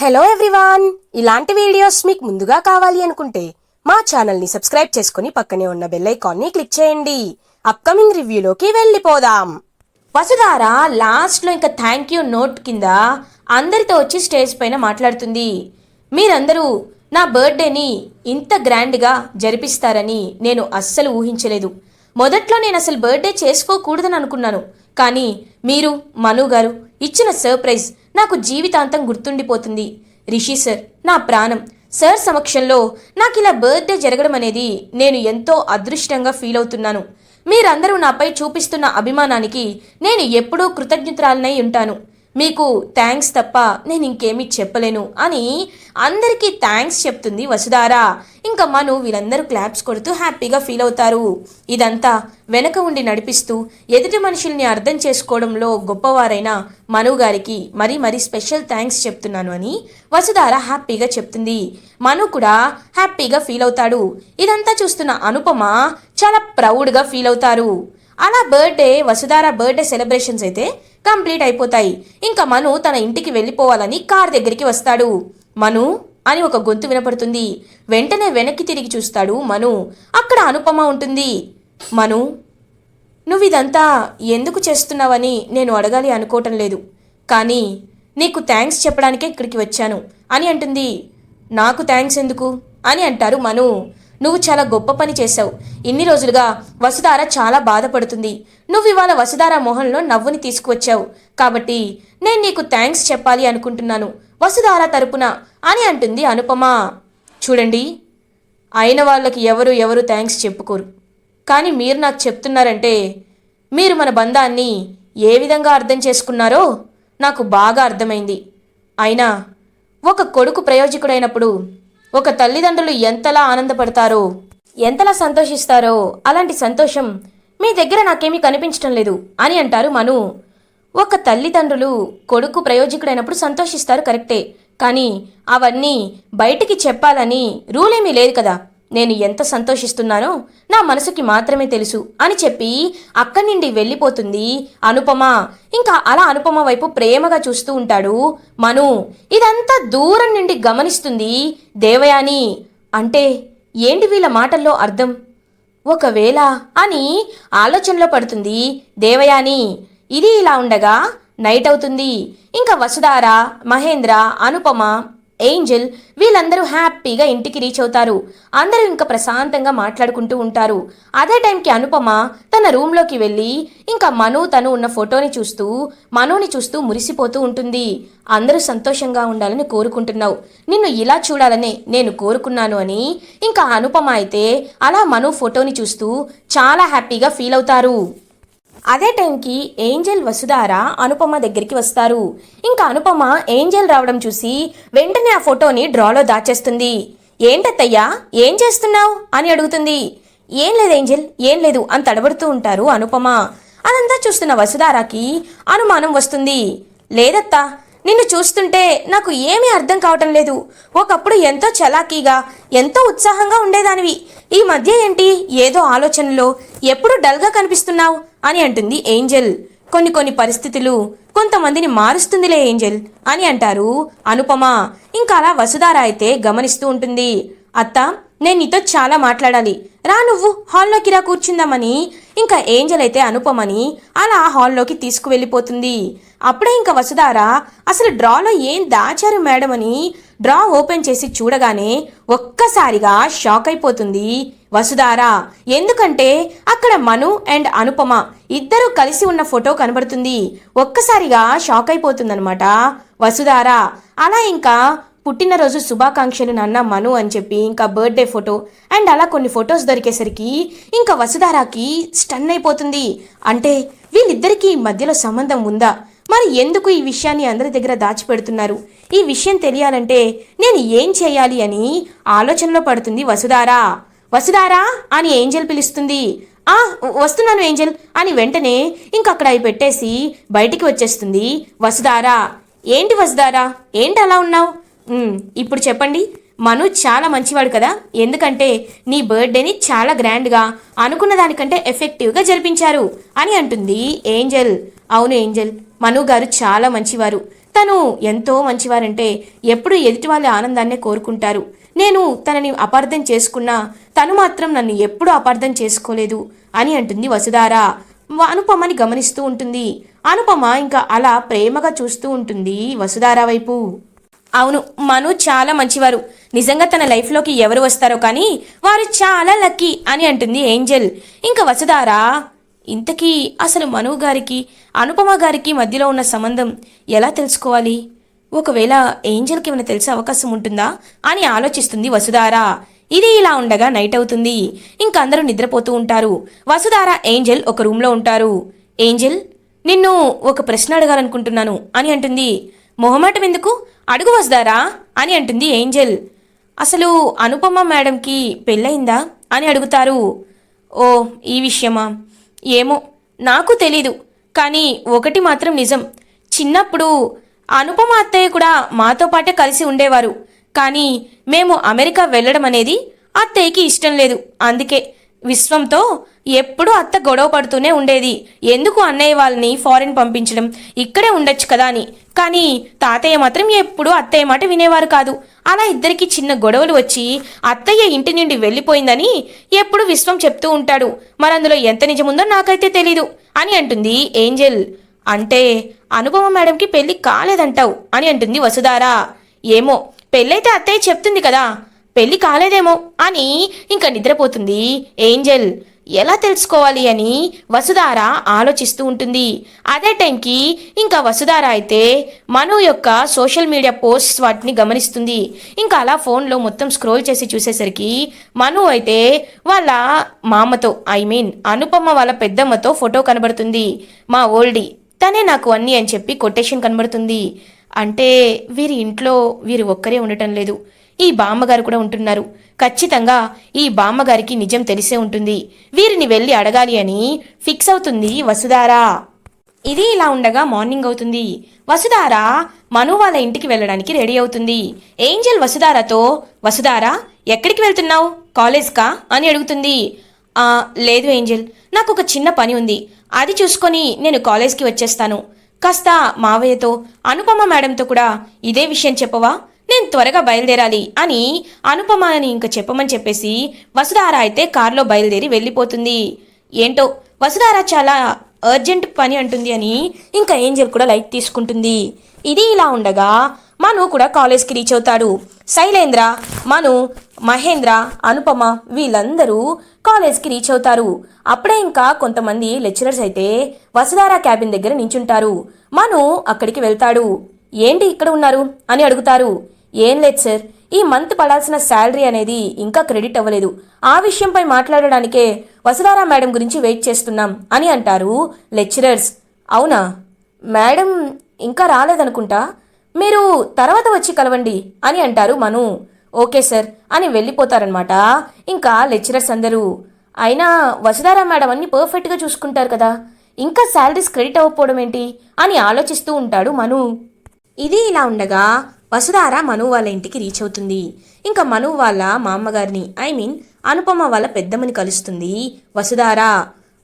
Hello everyone ఇలాంటి videos మీకు ముందుగా కావాలి అనుకుంటే మా ఛానల్ని సబ్స్క్రైబ్ చేసుకుని పక్కనే ఉన్న బెల్ ఐకాన్ని క్లిక్ చేయండి. అప్కమింగ్ రివ్యూలోకి వెళ్ళిపోదాం. వసుధార లాస్ట్లో ఇంకా థ్యాంక్ యూ నోట్ కింద అందరితో వచ్చి స్టేజ్ పైన మాట్లాడుతుంది. మీరందరూ నా బర్త్డేని ఇంత గ్రాండ్గా జరిపిస్తారని నేను అస్సలు ఊహించలేదు. మొదట్లో నేను అసలు బర్త్డే చేసుకోకూడదని అనుకున్నాను. కానీ మీరు మను గారు ఇచ్చిన సర్ప్రైజ్ నాకు జీవితాంతం గుర్తుండిపోతుంది. రిషి సార్ నా ప్రాణం. సార్ సమక్షంలో నాకు ఇలా బర్త్డే జరగడం అనేది నేను ఎంతో అదృష్టంగా ఫీల్ అవుతున్నాను. మీరందరూ నాపై చూపిస్తున్న అభిమానానికి నేను ఎప్పుడూ కృతజ్ఞతరాలనై ఉంటాను. మీకు థ్యాంక్స్ తప్ప నేను ఇంకేమీ చెప్పలేను అని అందరికీ థ్యాంక్స్ చెప్తుంది వసుధారా. ఇంకా మను వీళ్ళందరూ క్లాప్స్ కొడుతూ హ్యాపీగా ఫీల్ అవుతారు. ఇదంతా వెనక ఉండి నడిపిస్తూ ఎదుటి మనుషుల్ని అర్థం చేసుకోవడంలో గొప్పవారైన మను గారికి మరీ మరీ స్పెషల్ థ్యాంక్స్ చెప్తున్నాను అని వసుధార హ్యాపీగా చెప్తుంది. మను కూడా హ్యాపీగా ఫీల్ అవుతాడు. ఇదంతా చూస్తున్న అనుపమ చాలా ప్రౌడ్గా ఫీల్ అవుతారు. అలా బర్త్డే వసుధార బర్త్డే సెలబ్రేషన్స్ అయితే కంప్లీట్ అయిపోతాయి. ఇంకా మను తన ఇంటికి వెళ్ళిపోవాలని కార్ దగ్గరికి వస్తాడు. మను అని ఒక గొంతు వినపడుతుంది. వెంటనే వెనక్కి తిరిగి చూస్తాడు మను. అక్కడ అనుపమ ఉంటుంది. మను నువ్వు ఇదంతా ఎందుకు చేస్తున్నావని నేను అడగాలి అనుకోవటం లేదు. కానీ నీకు థ్యాంక్స్ చెప్పడానికే ఇక్కడికి వచ్చాను అని అంటుంది. నాకు థ్యాంక్స్ ఎందుకు? అని అంటారు మను. నువ్వు చాలా గొప్ప పని చేశావు. ఇన్ని రోజులుగా వసుధార చాలా బాధపడుతుంది. నువ్వు ఇవాళ వసుధార మొహంలో నవ్వుని తీసుకువచ్చావు. కాబట్టి నేను నీకు థ్యాంక్స్ చెప్పాలి అనుకుంటున్నాను. వసుధార తరపున అని అంటుంది అనుపమ. చూడండి అయిన వాళ్ళకి ఎవరు ఎవరు థ్యాంక్స్ చెప్పుకోరు. కానీ మీరు నాకు చెప్తున్నారంటే మీరు మన బంధాన్ని ఏ విధంగా అర్థం చేసుకున్నారో నాకు బాగా అర్థమైంది. అయినా ఒక కొడుకు ప్రయోజకుడైనప్పుడు ఒక తల్లిదండ్రులు ఎంతలా ఆనందపడతారో ఎంతలా సంతోషిస్తారో అలాంటి సంతోషం మీ దగ్గర నాకేమీ కనిపించటం లేదు అని అంటారు మను. ఒక తల్లిదండ్రులు కొడుకు ప్రయోజకుడైనప్పుడు సంతోషిస్తారు కరెక్టే కానీ అవన్నీ బయటికి చెప్పాలని రూలేమీ లేదు కదా. నేను ఎంత సంతోషిస్తున్నానో నా మనసుకి మాత్రమే తెలుసు అని చెప్పి అక్కడి నుండి వెళ్ళిపోతుంది అనుపమ. ఇంకా అలా అనుపమ వైపు ప్రేమగా చూస్తూ ఉంటాడు. మను ఇదంతా దూరం నుండి గమనిస్తుంది దేవయాని. అంటే ఏంటి వీళ్ళ మాటల్లో అర్థం? ఒకవేళ అని ఆలోచనలో పడుతుంది దేవయాని. ఇది ఇలా ఉండగా నైట్ అవుతుంది. ఇంకా వసుధార మహేంద్ర అనుపమ ఏంజెల్ వీళ్ళందరూ హ్యాపీగా ఇంటికి రీచ్ అవుతారు. అందరూ ఇంకా ప్రశాంతంగా మాట్లాడుకుంటూ ఉంటారు. అదే టైంకి అనుపమ తన రూమ్లోకి వెళ్ళి ఇంకా మను తను ఉన్న ఫోటోని చూస్తూ మనుని చూస్తూ మురిసిపోతూ ఉంటుంది. అందరూ సంతోషంగా ఉండాలని కోరుకుంటున్నావు. నిన్ను ఇలా చూడాలనే నేను కోరుకున్నాను అని ఇంకా అనుపమ అయితే అలా మను ఫోటోని చూస్తూ చాలా హ్యాపీగా ఫీల్ అవుతారు. అదే టైంకి ఏంజల్ వసుధార అనుపమ దగ్గరికి వస్తారు. ఇంకా అనుపమ ఏంజల్ రావడం చూసి వెంటనే ఆ ఫోటోని డ్రాలో దాచేస్తుంది. ఏంటత్తయ్యా ఏం చేస్తున్నావు? అని అడుగుతుంది. ఏం లేదు ఏంజల్ ఏం లేదు అని తడబడుతూ ఉంటారు అనుపమ. అదంతా చూస్తున్న వసుధారాకి అనుమానం వస్తుంది. లేదత్తా నిన్ను చూస్తుంటే నాకు ఏమీ అర్థం కావటం లేదు. ఒకప్పుడు ఎంతో చలాకీగా ఎంతో ఉత్సాహంగా ఉండేదానివి. ఈ మధ్య ఏంటి? ఏదో ఆలోచనలో ఎప్పుడు డల్గా కనిపిస్తున్నావు. అని అంటుంది ఏంజల్. కొన్ని కొన్ని పరిస్థితులు కొంతమందిని మారుస్తుందిలే ఏంజల్ అని అంటారు అనుపమ. ఇంకా అలా వసుధార అయితే గమనిస్తూ ఉంటుంది. అత్త నేను నీతో చాలా మాట్లాడాలి. రా నువ్వు హాల్లోకి రా కూర్చుందామని. ఇంకా ఏంజల్ అయితే అనుపమని అలా హాల్లోకి తీసుకువెళ్ళిపోతుంది. అప్పుడే ఇంకా వసుధారా అసలు డ్రాలో ఏం దాచారు మేడం అని డ్రా ఓపెన్ చేసి చూడగానే ఒక్కసారిగా షాక్ అయిపోతుంది వసుధార. ఎందుకంటే అక్కడ మను అండ్ అనుపమ ఇద్దరు కలిసి ఉన్న ఫోటో కనబడుతుంది. ఒక్కసారిగా షాక్ అయిపోతుందనమాట వసుధార. అలా ఇంకా పుట్టినరోజు శుభాకాంక్షలు నాన్న మను అని చెప్పి ఇంకా బర్త్డే ఫోటో అండ్ అలా కొన్ని ఫొటోస్ దొరికేసరికి ఇంకా వసుధారాకి స్టన్ అయిపోతుంది. అంటే వీళ్ళిద్దరికీ మధ్యలో సంబంధం ఉందా? మరి ఎందుకు ఈ విషయాన్ని అందరి దగ్గర దాచిపెడుతున్నారు? ఈ విషయం తెలియాలంటే నేను ఏం చేయాలి అని ఆలోచనలో పడుతుంది వసుధారా. వసుధారా అని ఏంజల్ పిలుస్తుంది. ఆ వస్తున్నాను ఏంజల్ అని వెంటనే ఇంక అక్కడ అవి పెట్టేసి బయటికి వచ్చేస్తుంది వసుధారా. ఏంటి వసుధారా? ఏంటి అలా ఉన్నావు? ఇప్పుడు చెప్పండి. మను చాలా మంచివాడు కదా. ఎందుకంటే నీ బర్త్డేని చాలా గ్రాండ్గా అనుకున్న దానికంటే ఎఫెక్టివ్గా జరిపించారు అని అంటుంది ఏంజల్. అవును ఏంజల్ మను గారు చాలా మంచివారు. తను ఎంతో మంచివారంటే ఎప్పుడు ఎదుటి వాళ్ళ ఆనందాన్నే కోరుకుంటారు. నేను తనని అపార్థం చేసుకున్నా తను మాత్రం నన్ను ఎప్పుడూ అపార్థం చేసుకోలేదు అని అంటుంది వసుధార. అనుపమని గమనిస్తూ ఉంటుంది. అనుపమ ఇంకా అలా ప్రేమగా చూస్తూ ఉంటుంది వసుధార వైపు. అవును మను చాలా మంచివారు. నిజంగా తన లైఫ్లోకి ఎవరు వస్తారో కానీ వారు చాలా లక్కీ అని అంటుంది ఏంజెల్. ఇంకా వసుదారా ఇంతకీ అసలు మను గారికి అనుపమ గారికి మధ్యలో ఉన్న సంబంధం ఎలా తెలుసుకోవాలి? ఒకవేళ ఏంజల్కి ఏమైనా తెలిసే అవకాశం ఉంటుందా అని ఆలోచిస్తుంది వసుధారా. ఇది ఇలా ఉండగా నైట్ అవుతుంది. ఇంకా అందరూ నిద్రపోతూ ఉంటారు. వసుధార ఏంజల్ ఒక రూమ్లో ఉంటారు. ఏంజల్ నిన్ను ఒక ప్రశ్న అడగాలనుకుంటున్నాను అని అంటుంది. మొహమాటం ఎందుకు? అడుగు వస్తారా? అని అంటుంది ఏంజల్. అసలు అనుపమ మేడంకి పెళ్ళయిందా? అని అడుగుతారు. ఓ ఈ విషయమా? ఏమో నాకు తెలీదు కానీ ఒకటి మాత్రం నిజం. చిన్నప్పుడు అనుపమ అత్తయ్య కూడా మాతో పాటే కలిసి ఉండేవారు కానీ మేము అమెరికా వెళ్ళడం అనేది అత్తయ్యకి ఇష్టం లేదు. అందుకే విశ్వంతో ఎప్పుడూ అత్త గొడవ పడుతూనే ఉండేది. ఎందుకు అన్నయ్య వాళ్ళని ఫారిన్ పంపించడం? ఇక్కడే ఉండొచ్చు కదా అని. కానీ తాతయ్య మాత్రం ఎప్పుడూ అత్తయ్య మాట వినేవారు కాదు. అలా ఇద్దరికి చిన్న గొడవలు వచ్చి అత్తయ్య ఇంటి నుండి వెళ్ళిపోయిందని ఎప్పుడు విశ్వం చెప్తూ ఉంటాడు. మరందులో ఎంత నిజముందో నాకైతే తెలీదు. అని అంటుంది ఏంజెల్. అంటే అనుపమ మేడంకి పెళ్ళి కాలేదంటావు అని అంటుంది వసుధారా. ఏమో పెళ్ళైతే అత్తయ్య చెప్తుంది కదా. పెళ్ళి కాలేదేమో అని ఇంకా నిద్రపోతుంది ఏంజెల్. ఎలా తెలుసుకోవాలి అని వసుధార ఆలోచిస్తూ ఉంటుంది. అదే టైంకి ఇంకా వసుధార అయితే మను యొక్క సోషల్ మీడియా పోస్ట్స్ వాటిని గమనిస్తుంది. ఇంకా అలా ఫోన్లో మొత్తం స్క్రోల్ చేసి చూసేసరికి మను అయితే వాళ్ళ మామతో ఐ మీన్ అనుపమ వాళ్ళ పెద్దమ్మతో ఫోటో కనబడుతుంది. మా ఓల్డీ తనే నాకు అన్నీ అని చెప్పి కొటేషన్ కనబడుతుంది. అంటే వీరి ఇంట్లో వీరు ఒక్కరే ఉండటం లేదు. ఈ బామ్మగారు కూడా ఉంటున్నారు. ఖచ్చితంగా ఈ బామ్మగారికి నిజం తెలిసే ఉంటుంది. వీరిని వెళ్ళి అడగాలి అని ఫిక్స్ అవుతుంది వసుధారా. ఇది ఇలా ఉండగా మార్నింగ్ అవుతుంది. వసుధార మను వాళ్ళ ఇంటికి వెళ్ళడానికి రెడీ అవుతుంది. ఏంజల్ వసుధారతో వసుధార ఎక్కడికి వెళ్తున్నావు? కాలేజ్కా అని అడుగుతుంది. లేదు ఏంజల్. నాకు ఒక చిన్న పని ఉంది. అది చూసుకొని నేను కాలేజ్కి వచ్చేస్తాను. కాస్త మావయ్యతో అనుపమ మేడంతో కూడా ఇదే విషయం చెప్పవా? నేను త్వరగా బయలుదేరాలి అని అనుపమ అని ఇంకా చెప్పమని చెప్పేసి వసుధార అయితే కారులో బయలుదేరి వెళ్ళిపోతుంది. ఏంటో? వసుధార చాలా అర్జెంట్ పని అంటుంది అని ఇంకా ఏంజల్ కూడా లైట్ తీసుకుంటుంది. ఇది ఇలా ఉండగా మను కూడా కాలేజ్కి రీచ్ అవుతాడు. శైలేంద్ర మను మహేంద్ర అనుపమ వీళ్ళందరూ కాలేజ్కి రీచ్ అవుతారు. అప్పుడే ఇంకా కొంతమంది లెక్చరర్స్ అయితే వసుధార క్యాబిన్ దగ్గర నించుంటారు. మను అక్కడికి వెళ్తాడు. ఏంటి ఇక్కడ ఉన్నారు? అని అడుగుతారు. ఏం లేదు సార్. ఈ మంత్ పడాల్సిన శాలరీ అనేది ఇంకా క్రెడిట్ అవ్వలేదు. ఆ విషయంపై మాట్లాడడానికే వసుధారా మేడం గురించి వెయిట్ చేస్తున్నాం అని అంటారు లెక్చరర్స్. అవునా? మేడం ఇంకా రాలేదనుకుంటా? మీరు తర్వాత వచ్చి కలవండి అని అంటారు మను. ఓకే సార్ అని వెళ్ళిపోతారనమాట ఇంకా లెక్చరర్స్ అందరూ అయినా వసుధారా మేడం అన్ని పర్ఫెక్ట్గా చూసుకుంటారు కదా. ఇంకా శాలరీస్ క్రెడిట్ అవ్వకపోవడం ఏంటి అని ఆలోచిస్తూ ఉంటాడు మను. ఇది ఇలా ఉండగా వసుధార మను వాళ్ళ ఇంటికి రీచ్ అవుతుంది. ఇంకా మను వాళ్ళ మా అమ్మగారిని ఐ మీన్ అనుపమ వాళ్ళ పెద్దమ్మని కలుస్తుంది. వసుధార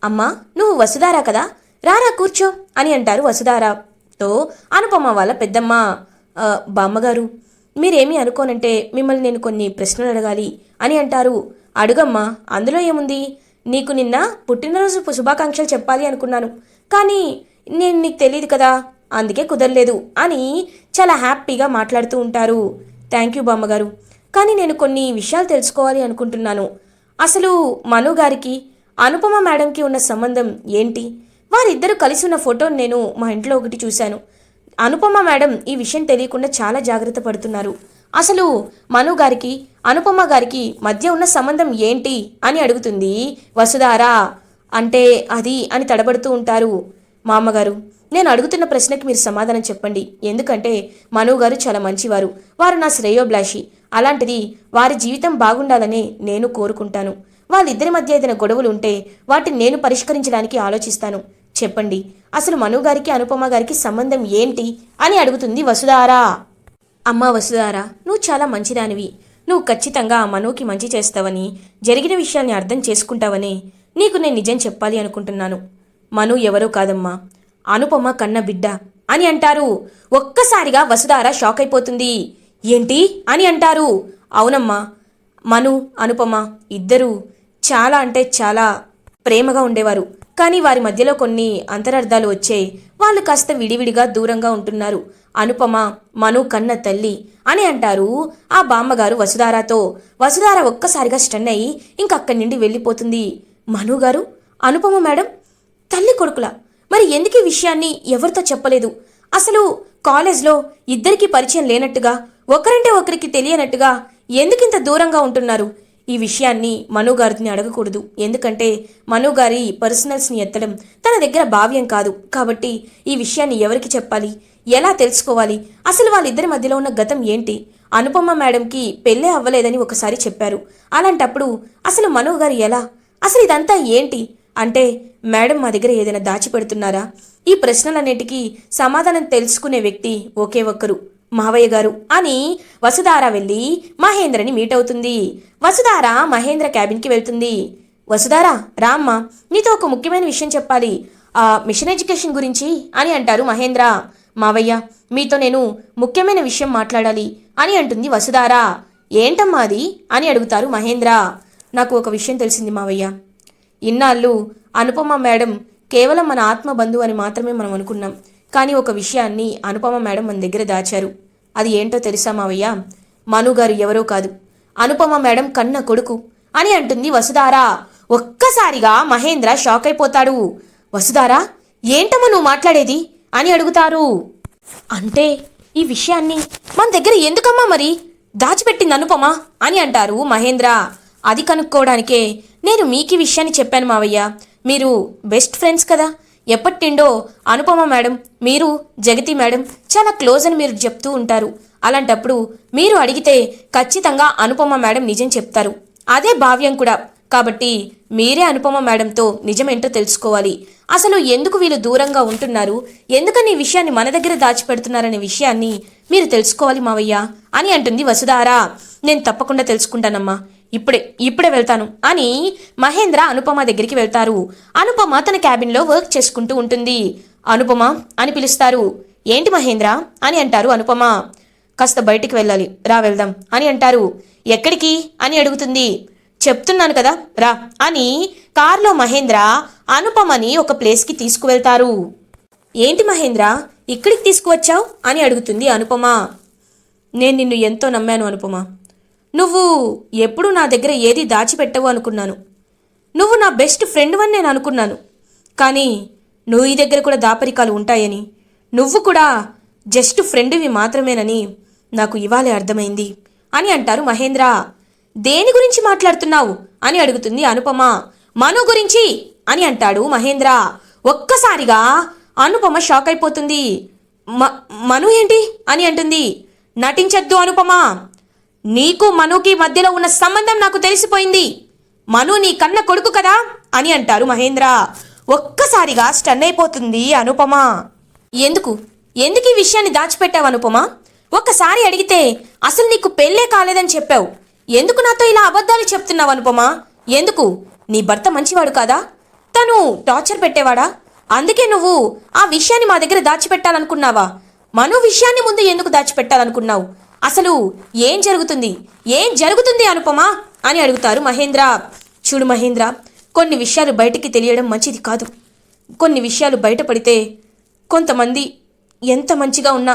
అమ్మా నువ్వు వసుధారా కదా? రారా కూర్చో అని అంటారు వసుధారతో అనుపమ వాళ్ళ పెద్దమ్మ. బామ్మగారు మీరేమీ అనుకోనంటే మిమ్మల్ని నేను కొన్ని ప్రశ్నలు అడగాలి అని అంటారు. అడుగమ్మా అందులో ఏముంది? నీకు నిన్న పుట్టినరోజు శుభాకాంక్షలు చెప్పాలి అనుకున్నాను. కానీ నేను నీకు తెలియదు కదా. అందుకే కుదరలేదు అని చాలా హ్యాపీగా మాట్లాడుతూ ఉంటారు. థ్యాంక్ యూ బామ్మగారు. కానీ నేను కొన్ని విషయాలు తెలుసుకోవాలి అనుకుంటున్నాను. అసలు మను గారికి అనుపమ మేడంకి ఉన్న సంబంధం ఏంటి? వారిద్దరూ కలిసి ఉన్న ఫోటోని నేను మా ఇంట్లో ఒకటి చూశాను. అనుపమ మేడం ఈ విషయం తెలియకుండా చాలా జాగ్రత్త పడుతున్నారు. అసలు మను గారికి అనుపమ గారికి మధ్య ఉన్న సంబంధం ఏంటి అని అడుగుతుంది వసుధారా. అంటే అది అని తడబడుతూ ఉంటారు మా అమ్మగారు నేను అడుగుతున్న ప్రశ్నకి మీరు సమాధానం చెప్పండి. ఎందుకంటే మనువు గారు చాలా మంచివారు. వారు నా శ్రేయోభిలాషి. అలాంటిది వారి జీవితం బాగుండాలని నేను కోరుకుంటాను. వాళ్ళిద్దరి మధ్య ఏదైనా గొడవలు ఉంటే వాటిని నేను పరిష్కరించడానికి ఆలోచిస్తాను. చెప్పండి. అసలు మను గారికి అనుపమ గారికి సంబంధం ఏంటి అని అడుగుతుంది వసుధారా. అమ్మా వసుధారా నువ్వు చాలా మంచిదానివి. నువ్వు ఖచ్చితంగా ఆ మనువుకి మంచి చేస్తావని జరిగిన విషయాన్ని అర్థం చేసుకుంటావని నీకు నేను నిజం చెప్పాలి అనుకుంటున్నాను. మను ఎవరో కాదమ్మా. అనుపమ కన్న బిడ్డ అని అంటారు. ఒక్కసారిగా వసుధార షాక్ అయిపోతుంది. ఏంటి? అని అంటారు. అవునమ్మా. మను అనుపమ ఇద్దరూ చాలా అంటే చాలా ప్రేమగా ఉండేవారు. కానీ వారి మధ్యలో కొన్ని అంతరార్థాలు వచ్చాయి వాళ్ళు కాస్త విడివిడిగా దూరంగా ఉంటున్నారు. అనుపమ మను కన్న తల్లి అని అంటారు. ఆ బామ్మగారు వసుధారాతో. వసుధార ఒక్కసారిగా స్టన్ అయ్యి ఇంకక్కడి నుండి వెళ్ళిపోతుంది. మను గారు? అనుపమ మేడం? తల్లి కొడుకుల? మరి ఎందుకు ఈ విషయాన్ని ఎవరితో చెప్పలేదు? అసలు కాలేజ్లో ఇద్దరికీ పరిచయం లేనట్టుగా ఒకరంటే ఒకరికి తెలియనట్టుగా ఎందుకింత దూరంగా ఉంటున్నారు? ఈ విషయాన్ని మనుగారిని అడగకూడదు. ఎందుకంటే మనుగారి పర్సనల్స్ని ఎత్తడం తన దగ్గర భావ్యం కాదు. కాబట్టి ఈ విషయాన్ని ఎవరికి చెప్పాలి? ఎలా తెలుసుకోవాలి? అసలు వాళ్ళిద్దరి మధ్యలో ఉన్న గతం ఏంటి? అనుపమ మేడంకి పెళ్ళే అవ్వలేదని ఒకసారి చెప్పారు. అలాంటప్పుడు అసలు మనుగారు ఎలా? అసలు ఇదంతా ఏంటి? అంటే మేడం మా దగ్గర ఏదైనా దాచిపెడుతున్నారా? ఈ ప్రశ్నలన్నిటికీ సమాధానం తెలుసుకునే వ్యక్తి ఒకే ఒక్కరు మావయ్య గారు అని వసుధార వెళ్ళి మహేంద్రని మీట్ అవుతుంది. వసుధార మహేంద్ర క్యాబిన్కి వెళ్తుంది. వసుధార రామ్మ నీతో ఒక ముఖ్యమైన విషయం చెప్పాలి. ఆ మిషన్ ఎడ్యుకేషన్ గురించి అని అంటారు మహేంద్ర. మావయ్య మీతో నేను ముఖ్యమైన విషయం మాట్లాడాలి అని అంటుంది వసుధార. ఏంటమ్మా అది? అని అడుగుతారు మహేంద్ర. నాకు ఒక విషయం తెలిసింది మావయ్య. ఇన్నాళ్ళు అనుపమ మేడం కేవలం మన ఆత్మ బంధువు అని మాత్రమే మనం అనుకున్నాం. కానీ ఒక విషయాన్ని అనుపమ మేడం మన దగ్గర దాచారు. అది ఏంటో తెలుసా మావయ్య? మనుగారు ఎవరో కాదు. అనుపమ మేడం కన్న కొడుకు అని అంటుంది వసుధారా. ఒక్కసారిగా మహేంద్ర షాక్ అయిపోతాడు. వసుధారా ఏంటమ్మా నువ్వు మాట్లాడేది? అని అడుగుతారు. అంటే ఈ విషయాన్ని మన దగ్గర ఎందుకమ్మా మరి? దాచిపెట్టింది అనుపమా అని అంటారు మహేంద్ర. అది కనుక్కోవడానికే నేను మీకు విషయాన్ని చెప్పాను మావయ్య. మీరు బెస్ట్ ఫ్రెండ్స్ కదా. ఎప్పటిండో అనుపమ మేడం మీరు జగతి మేడం చాలా క్లోజ్ అని మీరు చెప్తూ ఉంటారు. అలాంటప్పుడు మీరు అడిగితే ఖచ్చితంగా అనుపమ మేడం నిజం చెప్తారు. అదే భావ్యం కూడా. కాబట్టి మీరే అనుపమ మేడంతో నిజమేంటో తెలుసుకోవాలి. అసలు ఎందుకు వీళ్ళు దూరంగా ఉంటున్నారు? ఎందుకని ఈ విషయాన్ని మన దగ్గర దాచిపెడుతున్నారనే విషయాన్ని మీరు తెలుసుకోవాలి మావయ్య అని అంటుంది వసుధారా. నేను తప్పకుండా తెలుసుకుంటానమ్మా. ఇప్పుడే ఇప్పుడే వెళ్తాను అని మహేంద్ర అనుపమ దగ్గరికి వెళ్తారు. అనుపమ తన క్యాబిన్లో వర్క్ చేసుకుంటూ ఉంటుంది. అనుపమ అని పిలుస్తారు. ఏంటి మహేంద్ర? అని అంటారు అనుపమ. కాస్త బయటికి వెళ్ళాలి. రా వెళ్దాం. అని అంటారు. ఎక్కడికి? అని అడుగుతుంది. చెప్తున్నాను కదా రా. అని కారులో మహేంద్ర అనుపమని ఒక ప్లేస్కి తీసుకువెళ్తారు. ఏంటి మహేంద్ర? ఇక్కడికి తీసుకువచ్చావు? అని అడుగుతుంది అనుపమ. నేను నిన్ను ఎంతో నమ్మాను అనుపమ. నువ్వు ఎప్పుడు నా దగ్గర ఏది దాచిపెట్టవు అనుకున్నాను. నువ్వు నా బెస్ట్ ఫ్రెండ్ అని నేను అనుకున్నాను. కానీ నువ్వు ఈ దగ్గర కూడా దాపరికాలు ఉంటాయని నువ్వు కూడా జస్ట్ ఫ్రెండ్వి మాత్రమేనని నాకు ఇవాళే అర్థమైంది అని అంటారు మహేంద్ర. దేని గురించి మాట్లాడుతున్నావు అని అడుగుతుంది అనుపమ. మను గురించి అని అంటాడు మహేంద్ర. ఒక్కసారిగా అనుపమ షాక్ అయిపోతుంది మ- మను ఏంటి? అని అంటుంది. నటించద్దు అనుపమ. నీకు మనుకి మధ్యలో ఉన్న సంబంధం నాకు తెలిసిపోయింది. మను నీ కన్న కొడుకు కదా? అని అంటారు మహేంద్ర. ఒక్కసారిగా స్టన్ అయిపోతుంది అనుపమ. ఎందుకు? ఎందుకు ఈ విషయాన్ని దాచిపెట్టావు అనుపమ? ఒక్కసారి అడిగితే అసలు నీకు పెళ్ళే కాలేదని చెప్పావు. ఎందుకు నాతో ఇలా అబద్ధాలు చెప్తున్నావు అనుపమ? ఎందుకు? నీ భర్త మంచివాడు కాదా? తను టార్చర్ పెట్టేవాడా? అందుకే నువ్వు ఆ విషయాన్ని మా దగ్గర దాచిపెట్టాలనుకున్నావా? మను విషయాన్ని ముందు ఎందుకు దాచిపెట్టాలనుకున్నావు? అసలు ఏం జరుగుతుంది? ఏం జరుగుతుంది అనుపమా? అని అడుగుతారు మహేంద్ర. చూడు మహేంద్ర కొన్ని విషయాలు బయటికి తెలియడం మంచిది కాదు. కొన్ని విషయాలు బయటపడితే కొంతమంది ఎంత మంచిగా ఉన్నా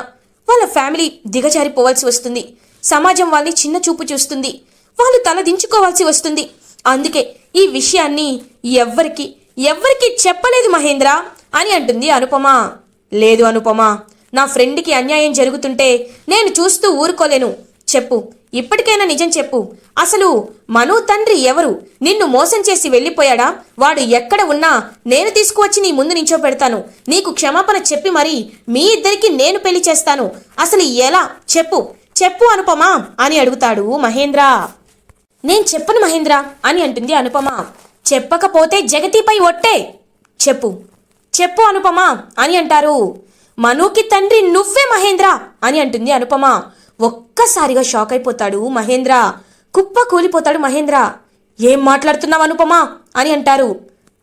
వాళ్ళ ఫ్యామిలీ దిగజారిపోవాల్సి వస్తుంది. సమాజం వాళ్ళని చిన్న చూపు చూస్తుంది. వాళ్ళు తల దించుకోవాల్సి వస్తుంది. అందుకే ఈ విషయాన్ని ఎవ్వరికి ఎవ్వరికి చెప్పలేదు మహేంద్ర అని అంటుంది అనుపమ. లేదు అనుపమ నా ఫ్రెండ్కి అన్యాయం జరుగుతుంటే నేను చూస్తూ ఊరుకోలేను. చెప్పు. ఇప్పటికైనా నిజం చెప్పు. అసలు మను తండ్రి ఎవరు? నిన్ను మోసం చేసి వెళ్ళిపోయాడా? వాడు ఎక్కడ ఉన్నా నేను తీసుకువచ్చి నీ ముందు నించో పెడతాను నీకు క్షమాపణ చెప్పి మరి మీ ఇద్దరికి నేను పెళ్ళి చేస్తాను. అసలు ఎలా? చెప్పు. చెప్పు అనుపమా అని అడుగుతాడు మహేంద్ర. నేను చెప్పను మహేంద్ర అని అంటుంది అనుపమ. చెప్పకపోతే జగతిపై ఒట్టే. చెప్పు. చెప్పు అనుపమా అని అంటారు. మనుకి తండ్రి నువ్వే మహేంద్ర అని అంటుంది అనుపమ. ఒక్కసారిగా షాక్ అయిపోతాడు మహేంద్ర. కుప్ప కూలిపోతాడు మహేంద్ర. ఏం మాట్లాడుతున్నావు అనుపమ అని అంటారు.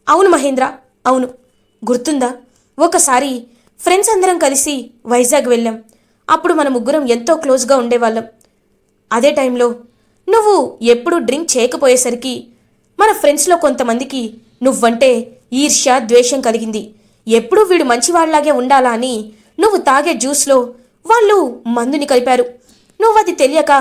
అవును మహేంద్ర అవును. గుర్తుందా? ఒకసారి ఫ్రెండ్స్ అందరం కలిసి వైజాగ్ వెళ్ళాం. అప్పుడు మన ముగ్గురం ఎంతో క్లోజ్గా ఉండేవాళ్ళం. అదే టైంలో నువ్వు ఎప్పుడు డ్రింక్ చేయకపోయేసరికి మన ఫ్రెండ్స్లో కొంతమందికి నువ్వంటే ఈర్ష్య ద్వేషం కలిగింది. ఎప్పుడూ వీడు మంచివాళ్ళాగే ఉండాలా అని నువ్వు తాగే జ్యూస్లో వాళ్ళు మందుని కలిపారు. నువ్వు అది తెలియక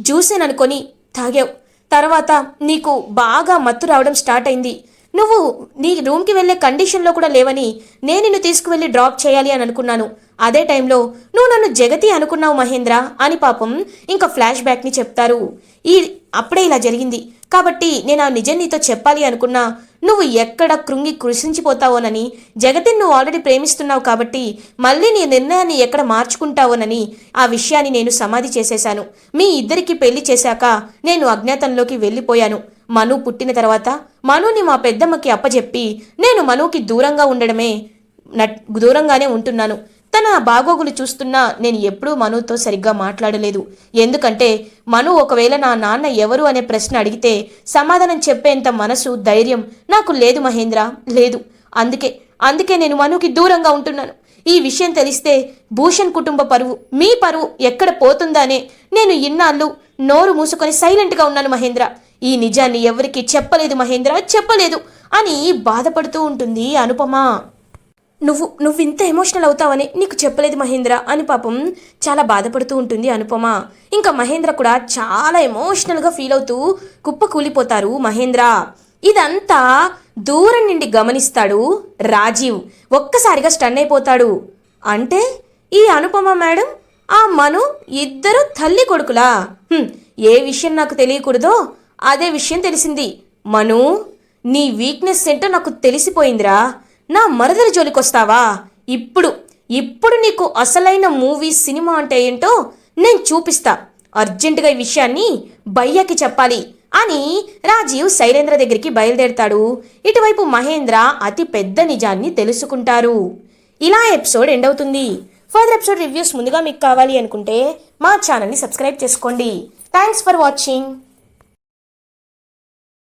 జ్యూసేననుకొని తాగావు. తర్వాత నీకు బాగా మత్తు రావడం స్టార్ట్ అయింది. నువ్వు నీ రూమ్కి వెళ్ళే కండిషన్లో కూడా లేవని నేను నిన్ను తీసుకువెళ్ళి డ్రాప్ చేయాలి అని అనుకున్నాను. అదే టైంలో నువ్వు నన్ను జగతి అనుకున్నావు మహేంద్ర అని పాపం ఇంకా ఫ్లాష్ బ్యాక్ని చెప్తారు. ఈ అప్పుడే ఇలా జరిగింది. కాబట్టి నేను ఆ నిజం నీతో చెప్పాలి అనుకున్నా నువ్వు ఎక్కడ కృంగి కృషించిపోతావోనని జగతిని నువ్వు ఆల్రెడీ ప్రేమిస్తున్నావు కాబట్టి మళ్ళీ నీ నిర్ణయాన్ని ఎక్కడ మార్చుకుంటావోనని ఆ విషయాన్ని నేను సమాధి చేసేశాను. మీ ఇద్దరికి పెళ్ళి చేశాక నేను అజ్ఞాతంలోకి వెళ్ళిపోయాను. మను పుట్టిన తర్వాత మనుని మా పెద్దమ్మకి అప్పజెప్పి నేను మనుకి దూరంగా ఉండడమే నట్ దూరంగానే ఉంటున్నాను. తన బాగోగులు చూస్తున్నా నేను ఎప్పుడూ మనుతో సరిగ్గా మాట్లాడలేదు. ఎందుకంటే మను ఒకవేళ నా నాన్న ఎవరు అనే ప్రశ్న అడిగితే సమాధానం చెప్పేంత మనసు ధైర్యం నాకు లేదు మహేంద్ర లేదు. అందుకే అందుకే నేను మనుకి దూరంగా ఉంటున్నాను. ఈ విషయం తెలిస్తే భూషణ్ కుటుంబ పరువు మీ పరువు ఎక్కడ పోతుందానే నేను ఇన్నాళ్ళు నోరు మూసుకొని సైలెంట్గా ఉన్నాను మహేంద్ర. ఈ నిజాన్ని ఎవరికి చెప్పలేదు మహేంద్ర చెప్పలేదు అని బాధపడుతూ ఉంటుంది అనుపమ. నువ్వు నువ్వు ఇంత ఎమోషనల్ అవుతావని నీకు చెప్పలేదు మహేంద్ర అని పాపం చాలా బాధపడుతూ ఉంటుంది అనుపమ. ఇంకా మహేంద్ర కూడా చాలా ఎమోషనల్గా ఫీల్ అవుతూ కుప్ప కూలిపోతారు మహేంద్ర. ఇదంతా దూరం నుండి గమనిస్తాడు రాజీవ్. ఒక్కసారిగా స్టన్ అయిపోతాడు. అంటే ఈ అనుపమ మేడం ఆ మను ఇద్దరు తల్లి కొడుకులా? ఏ విషయం నాకు తెలియకూడదో అదే విషయం తెలిసింది. మను నీ వీక్నెస్ ఏంటో నాకు తెలిసిపోయిందిరా. నా మరదల జోలికొస్తావా? ఇప్పుడు ఇప్పుడు నీకు అసలైన మూవీ సినిమా అంటే ఏంటో నేను చూపిస్తా. అర్జెంటుగా ఈ విషయాన్ని భయ్యకి చెప్పాలి అని రాజీవ్ శైలేంద్ర దగ్గరికి బయలుదేరతాడు. ఇటువైపు మహేంద్ర అతి పెద్ద నిజాన్ని తెలుసుకుంటారు. ఇలా ఎపిసోడ్ ఎండ్ అవుతుంది. ఫర్దర్ ఎపిసోడ్ రివ్యూస్ ముందుగా మీకు కావాలి అనుకుంటే మా ఛానల్ని సబ్స్క్రైబ్ చేసుకోండి. Thanks for watching.